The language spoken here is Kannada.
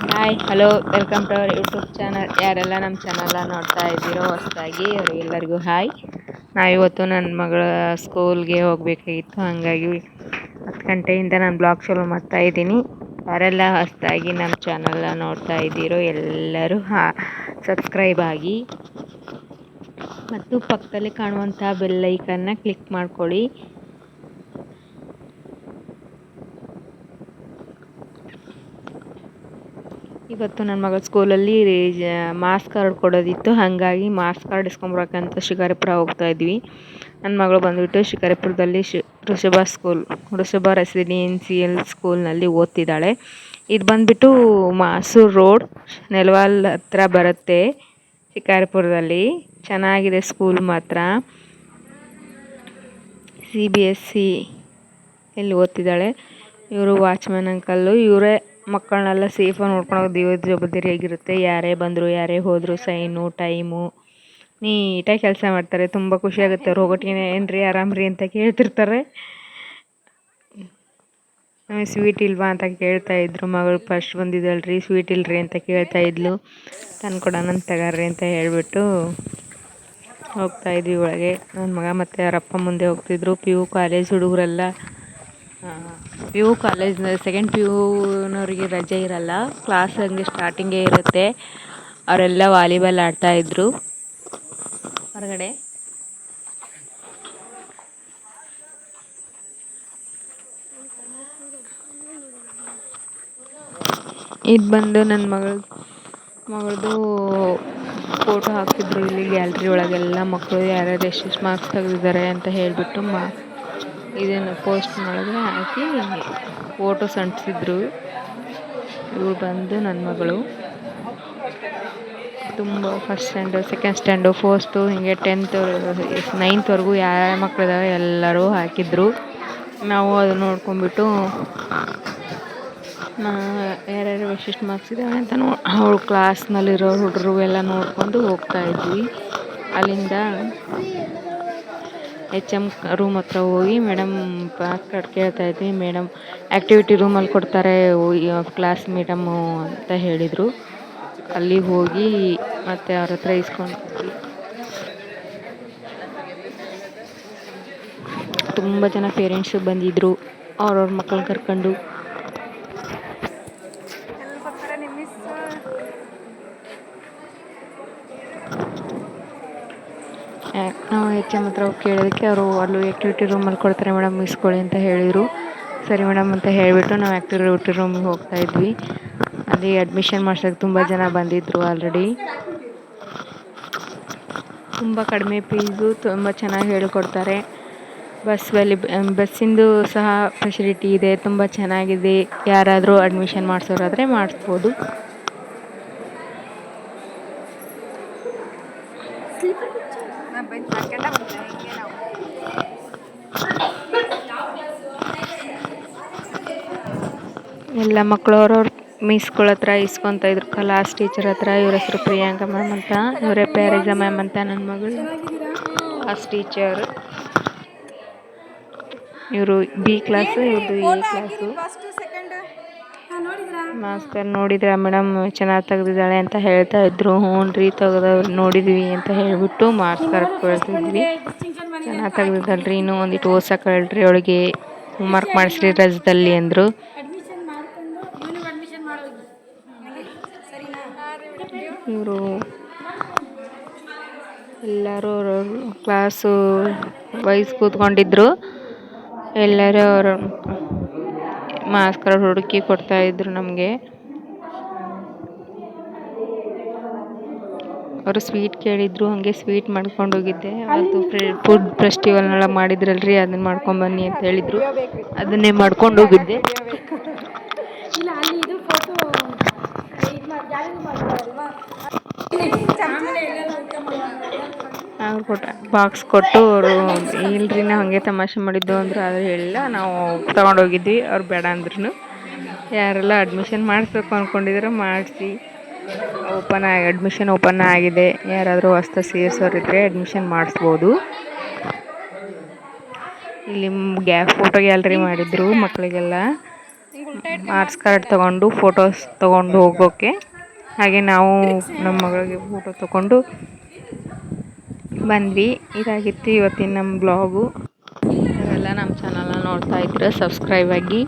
Hi, hello, welcome to our YouTube channel. ಯಾರೆಲ್ಲ ನಮ್ಮ ಚಾನಲ್ನ ನೋಡ್ತಾ ಇದ್ದೀರೋ ಹೊಸದಾಗಿ, ಅವರಿಗೆಲ್ಲರಿಗೂ ಹಾಯ್. ನಾವಿವತ್ತು ನನ್ನ ಮಗಳ ಸ್ಕೂಲ್ಗೆ ಹೋಗಬೇಕಾಗಿತ್ತು. ಹಾಗಾಗಿ ಹತ್ತು ಗಂಟೆಯಿಂದ ನಾನು ಬ್ಲಾಗ್ ಶುರು ಮಾಡ್ತಾ ಇದ್ದೀನಿ. ಯಾರೆಲ್ಲ ಹೊಸದಾಗಿ ನಮ್ಮ ಚಾನಲ್ನ ನೋಡ್ತಾ ಇದ್ದೀರೋ ಎಲ್ಲರೂ ಹಾ, ಸಬ್ಸ್ಕ್ರೈಬ್ ಆಗಿ. ಮತ್ತು ಪಕ್ಕದಲ್ಲಿ ಕಾಣುವಂಥ ಬೆಲ್ಲೈಕನ್ನ ಕ್ಲಿಕ್ ಮಾಡ್ಕೊಳ್ಳಿ. ಇವತ್ತು ನನ್ನ ಮಗಳ ಸ್ಕೂಲಲ್ಲಿ ಮಾರ್ಕ್ಸ್ ಕಾರ್ಡ್ ಕೊಡೋದಿತ್ತು. ಹಾಗಾಗಿ ಮಾರ್ಕ್ಸ್ ಕಾರ್ಡ್ ಇಸ್ಕೊಂಬರಕ್ಕಂತ ಶಿಕಾರಿಪುರ ಹೋಗ್ತಾ ಇದ್ವಿ. ನನ್ನ ಮಗಳು ಬಂದುಬಿಟ್ಟು ಶಿಕಾರಿಪುರದಲ್ಲಿ ಶಿ, ಋಷಭ ಸ್ಕೂಲ್, ಋಷಭ ರೆಸಿಡೆನ್ಸಿಯಲ್ ಸ್ಕೂಲ್ನಲ್ಲಿ ಓದ್ತಿದ್ದಾಳೆ. ಇದು ಬಂದುಬಿಟ್ಟು ಮಾಸೂರು ರೋಡ್, ನೆಲವಾಲ್ ಹತ್ರ ಬರುತ್ತೆ ಶಿಕಾರಿಪುರದಲ್ಲಿ. ಚೆನ್ನಾಗಿದೆ ಸ್ಕೂಲ್ ಮಾತ್ರ. ಸಿ ಬಿ ಎಸ್ ಸಿ ಇಲ್ಲಿ ಓದ್ತಿದ್ದಾಳೆ. ಇವರು ವಾಚ್ಮ್ಯಾನ್ ಅಂಕಲ್ಲು. ಇವರೇ ಮಕ್ಕಳನ್ನೆಲ್ಲ ಸೇಫಾಗಿ ನೋಡ್ಕೊಂಡು ದೇವ್ರ ಜವಾಬ್ದಾರಿಯಾಗಿರುತ್ತೆ ಯಾರೇ ಬಂದರು, ಯಾರೇ ಹೋದರೂ ಸೈನು ಟೈಮು ನೀಟಾಗಿ ಕೆಲಸ ಮಾಡ್ತಾರೆ. ತುಂಬ ಖುಷಿಯಾಗುತ್ತೆ ಅವ್ರು ಹೋಗೋಟಿಗೆ ಏನು ರೀ ಆರಾಮ್ ರೀ ಅಂತ ಕೇಳ್ತಿರ್ತಾರೆ. ನಮಗೆ ಸ್ವೀಟ್ ಇಲ್ವಾ ಅಂತ ಕೇಳ್ತಾ ಇದ್ರು. ಮಗಳು ಫಸ್ಟ್ ಬಂದಿದ್ದಲ್ರಿ ಸ್ವೀಟ್ ಇಲ್ರಿ ಅಂತ ಕೇಳ್ತಾ ಇದ್ಲು. ತಂದು ಕೊಡೋಣ ತಗಾರ್ರಿ ಅಂತ ಹೇಳ್ಬಿಟ್ಟು ಹೋಗ್ತಾ ಇದ್ವಿ ಒಳಗೆ. ನನ್ನ ಮಗ ಮತ್ತು ಅವರಪ್ಪ ಮುಂದೆ ಹೋಗ್ತಿದ್ರು. ಪಿ ಯು ಕಾಲೇಜ್ ಹುಡುಗರೆಲ್ಲ P U college second P ಯುನವರಿಗೆ ರಜೆ ಇರಲ್ಲ. ಕ್ಲಾಸ್ ಹಂಗೆ ಸ್ಟಾರ್ಟಿಂಗೇ ಇರುತ್ತೆ. ಅವರೆಲ್ಲ ವಾಲಿಬಾಲ್ ಆಡ್ತಾ ಇದ್ರು. ಹೊರಗಡೆ? ಇದು ಬಂದು ನನ್ನ ಮಗಳ ಮಗಳದು ಫೋಟೋ ಹಾಕಿದ್ರು ಇಲ್ಲಿ ಗ್ಯಾಲ್ರಿ ಒಳಗೆಲ್ಲ. ಮಕ್ಕಳು ಯಾರ್ಯಾರು ಎಷ್ಟೆಷ್ಟು ಮಾರ್ಕ್ಸ್ ತೆಗೆದಿದ್ದಾರೆ ಅಂತ ಹೇಳಿಬಿಟ್ಟು ಮಾ ಇದನ್ನು ಪೋಸ್ಟ್ ಮಾಡಿದ್ರೆ ಹಾಕಿ ಫೋಟೋಸ್ ಅಂಟಿಸಿದ್ರು. ಇವ್ರು ಬಂದು ನನ್ನ ಮಗಳು. ತುಂಬ first stand second stand fourth ಹೀಗೆ ಟೆಂತ್ ನೈನ್ತ್ವರೆಗೂ ಯಾರ್ಯಾರ ಮಕ್ಕಳಿದಾವೆ ಎಲ್ಲರೂ ಹಾಕಿದ್ರು. ನಾವು ಅದು ನೋಡ್ಕೊಂಬಿಟ್ಟು ಯಾರ್ಯಾರು ವಿಶಿಷ್ಟ ಮಾರ್ಕ್ಸ್ ಇದ್ದಾವೆ ಅಂತ ನೋ ಅವಳು ಕ್ಲಾಸ್ನಲ್ಲಿರೋ ಹುಡುಗರು ಎಲ್ಲ ನೋಡಿಕೊಂಡು ಹೋಗ್ತಾ ಇದ್ವಿ. ಅಲ್ಲಿಂದ ಎಚ್ ಎಂ ರೂಮ್ ಹತ್ರ ಹೋಗಿ ಮೇಡಮ್ ಪಾಸ್ ಕಾರ್ಡ್ ಕೇಳ್ತಾ ಇದ್ವಿ. ಮೇಡಮ್ ಆ್ಯಕ್ಟಿವಿಟಿ ರೂಮಲ್ಲಿ ಕೊಡ್ತಾರೆ ಕ್ಲಾಸ್ ಮೇಡಮ್ಮು ಅಂತ ಹೇಳಿದರು. ಅಲ್ಲಿ ಹೋಗಿ ಮತ್ತೆ ಅವ್ರ ಹತ್ರ ಇಸ್ಕೊಂಡು ತುಂಬ ಜನ ಪೇರೆಂಟ್ಸು ಬಂದಿದ್ದರು ಅವ್ರವ್ರ ಮಕ್ಕಳು ಕರ್ಕೊಂಡು. ನಾವು ಎಚ್ ಎಂ ಹತ್ರ ಹೋಗಿ ಕೇಳೋದಕ್ಕೆ ಅವರು ಅಲ್ಲಿ ಆ್ಯಕ್ಟಿವಿಟಿ ರೂಮಲ್ಲಿ ಕೊಡ್ತಾರೆ ಮೇಡಮ್ ಇಸ್ಕೊಳ್ಳಿ ಅಂತ ಹೇಳಿದರು. ಸರಿ ಮೇಡಮ್ ಅಂತ ಹೇಳಿಬಿಟ್ಟು ನಾವು ಆ್ಯಕ್ಟಿವಿಟಿ ರೂಮಿಗೆ ಹೋಗ್ತಾ ಇದ್ವಿ. ಅಲ್ಲಿ ಅಡ್ಮಿಷನ್ ಮಾಡ್ಸೋಕ್ಕೆ ತುಂಬ ಜನ ಬಂದಿದ್ದರು ಆಲ್ರೆಡಿ ತುಂಬ ಕಡಿಮೆ ಫೀಸು ತುಂಬ ಚೆನ್ನಾಗಿ ಹೇಳಿಕೊಡ್ತಾರೆ. ಬಸ್ಸಲ್ಲಿ ಬಸ್ಸಿಂದು ಸಹ ಫೆಸಿಲಿಟಿ ಇದೆ, ತುಂಬ ಚೆನ್ನಾಗಿದೆ. ಯಾರಾದರೂ ಅಡ್ಮಿಷನ್ ಮಾಡಿಸೋರಾದರೆ ಮಾಡಿಸ್ಬೋದು. ಎಲ್ಲ ಮಕ್ಕಳು ಅವ್ರವ್ರ ಮಿಸ್ಗಳ ಹತ್ರ ಇಸ್ಕೊತಾ ಇದ್ರು. ಕ್ಲಾಸ್ ಟೀಚರ್ ಹತ್ರ ಇವ್ರ ಹೆಸರು ಪ್ರಿಯಾಂಕ ಮ್ಯಾಮ್ ಅಂತ ಇವರೇ ಪ್ಯಾರೇಜ ಮ್ಯಾಮ್ ಅಂತ ನನ್ನ ಮಗಳು. ಕ್ಲಾಸ್ ಟೀಚರ್ ಇವರು ಬಿ ಕ್ಲಾಸು ಇವ್ರದ್ದು ಎ ಕ್ಲಾಸು ಮಾಸ್ಕರ್ ನೋಡಿದ್ರ ಮೇಡಮ್? ಚೆನ್ನಾಗಿ ತೆಗ್ದಿದ್ದಾಳೆ ಅಂತ ಹೇಳ್ತಾ ಇದ್ರು. ಹ್ಞೂ ರೀ ತೆಗ್ದ ನೋಡಿದ್ವಿ ಅಂತ ಹೇಳ್ಬಿಟ್ಟು ಮಾರ್ಕ್ಸ್ ಕಾರ್ಡ್ ಕಳ್ಸಿದ್ವಿ ಚೆನ್ನಾಗಿ ತೆಗ್ದಿದ್ದಲ್ರಿ ಇನ್ನೂ ಒಂದಿಟ್ಟು ಓದ್ಸಕ್ಕೆ ಹೇಳ್ರಿ ಅವಳಿಗೆ. ಹೋಮ್ವರ್ಕ್ ಮಾಡಿಸ್ರಿ ರಜದಲ್ಲಿ ಅಂದರು. ಇವರು ಎಲ್ಲರೂ ಕ್ಲಾಸು ವೈಸ್ ಕೂತ್ಕೊಂಡಿದ್ರು. ಎಲ್ಲರೂ ಅವರು ಮಾಸ್ಕರ್ ಹುಡುಕಿ ಕೊಡ್ತಾ ಇದ್ರು ನಮಗೆ. ಅವರು ಸ್ವೀಟ್ ಕೇಳಿದ್ರು ಹಾಗೆ ಸ್ವೀಟ್ ಮಾಡ್ಕೊಂಡು ಹೋಗಿದ್ದೆ. ಅದು ಫುಡ್ ಫೆಸ್ಟಿವಲ್ನೆಲ್ಲ ಮಾಡಿದ್ರಲ್ರಿ ಅದನ್ನ ಮಾಡ್ಕೊಂಡು ಬನ್ನಿ ಅಂತ ಹೇಳಿದ್ರು. ಅದನ್ನೇ ಮಾಡ್ಕೊಂಡು ಹೋಗಿದ್ದೆ. ಅವ್ರು ಕೊಟ್ಟ ಬಾಕ್ಸ್ ಕೊಟ್ಟು ಅವರು ಇಲ್ರಿ ನಾ ಹಾಗೆ ತಮಾಷೆ ಮಾಡಿದ್ದು ಅಂದ್ರೆ ಅದು ಹೇಳಿಲ್ಲ. ನಾವು ತೊಗೊಂಡೋಗಿದ್ವಿ, ಅವ್ರು ಬೇಡ ಅಂದ್ರೂ ಯಾರೆಲ್ಲ ಅಡ್ಮಿಷನ್ ಮಾಡಿಸ್ಬೇಕು ಅಂದ್ಕೊಂಡಿದ್ರೆ ಮಾಡಿಸಿ. ಓಪನ್ ಆಗಿ ಅಡ್ಮಿಷನ್ ಓಪನ್ ಆಗಿದೆ. ಯಾರಾದರೂ ಹೊಸ್ದಾಗಿ ಸೇರಿಸೋರಿದ್ರೆ ಅಡ್ಮಿಷನ್ ಮಾಡಿಸ್ಬೋದು. ಇಲ್ಲಿ ಗ್ಯಾಪ್ ಫೋಟೋ ಗ್ಯಾಲ್ರಿ ಮಾಡಿದ್ರು ಮಕ್ಕಳಿಗೆಲ್ಲ ಮಾರ್ಕ್ಸ್ ಕಾರ್ಡ್ ತೊಗೊಂಡು ಫೋಟೋಸ್ ತೊಗೊಂಡು ಹೋಗೋಕ್ಕೆ ಹಾಗೆ ನಾವು ನಮ್ಮ ಮಗಳಿಗೆ ಫೋಟೋ ತೊಗೊಂಡು ಬಂದ್ವಿ. ಇದಾಗಿತ್ತು ಇವತ್ತಿನ ನಮ್ಮ ಬ್ಲಾಗು ಎಲ್ಲ ನಮ್ಮ ಚಾನಲ್ನ ನೋಡ್ತಾ ಇದ್ರೆ ಸಬ್ಸ್ಕ್ರೈಬ್ ಆಗಿ.